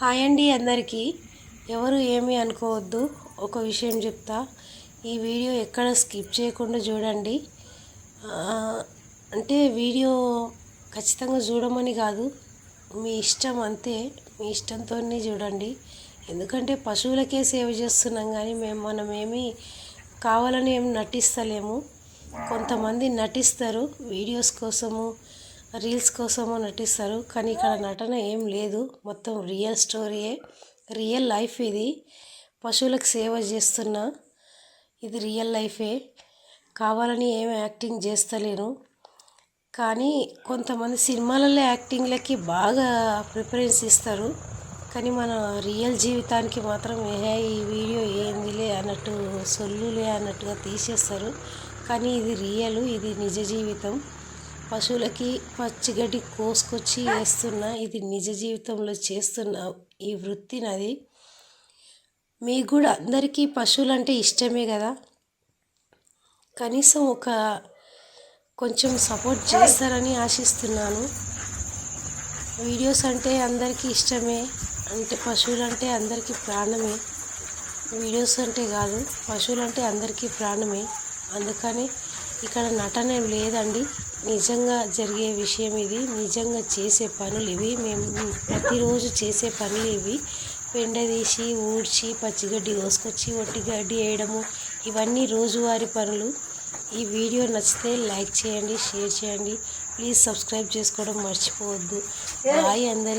Hi అండి అందరికీ. ఎవరు ఏమీ అనుకోవద్దు. ఒక విషయం చెప్తా. ఈ వీడియో ఎక్కడ స్కిప్ చేయకుండా చూడండి. అంటే వీడియో ఖచ్చితంగా చూడమని కాదు. మీ ఇష్టం అంతే. మీ ఇష్టంతోనే చూడండి. ఎందుకంటే పశువులకే సేవ చేస్తున్నాం కానీ మేము మనం ఏమీ కావాలని ఏం నటిస్తలేము. కొంతమంది నటిస్తారు వీడియోస్ కోసము. రీల్స్ కోసమో నటిస్తారు కానీ ఇక్కడ నటన ఏం లేదు. మొత్తం రియల్ స్టోరీయే. రియల్ లైఫ్ ఇది. పశువులకు సేవ చేస్తున్నా ఇది రియల్ లైఫే. కావాలని ఏం యాక్టింగ్ చేస్తలేను. కానీ కొంతమంది సినిమాలలో యాక్టింగ్లకి బాగా ప్రిఫరెన్స్ ఇస్తారు. కానీ మన రియల్ జీవితానికి మాత్రం ఏ ఈ వీడియో ఏందిలే అన్నట్టు సొల్లులే అన్నట్టుగా తీసేస్తారు. కానీ ఇది రియల్ ఇది నిజ జీవితం. పశువులకి పచ్చిగడ్డి కోసుకొచ్చి వేస్తున్న. ఇది నిజ జీవితంలో చేస్తున్న ఈ వృత్తి నాది. మీకు కూడా అందరికీ పశువులు అంటే ఇష్టమే కదా. కనీసం ఒక కొంచెం సపోర్ట్ చేస్తారని ఆశిస్తున్నాను. వీడియోస్ అంటే అందరికీ ఇష్టమే. అంటే పశువులు అంటే అందరికీ ప్రాణమే. వీడియోస్ అంటే కాదు పశువులు అంటే అందరికీ ప్రాణమే. అందుకని ఇక్కడ నటన ఏం లేదండి. నిజంగా జరిగే విషయం ఇది. నిజంగా చేసే పనులు ఇవి. మేము ప్రతిరోజు చేసే పనులు ఇవి. పెండ తీసి ఊడ్చి పచ్చిగడ్డి కోసుకొచ్చి ఒట్టి గడ్డి వేయడము ఇవన్నీ రోజువారి పనులు. ఈ వీడియో నచ్చితే లైక్ చేయండి షేర్ చేయండి. ప్లీజ్ సబ్స్క్రైబ్ చేసుకోవడం మర్చిపోవద్దు. బాయ్ అందరికీ.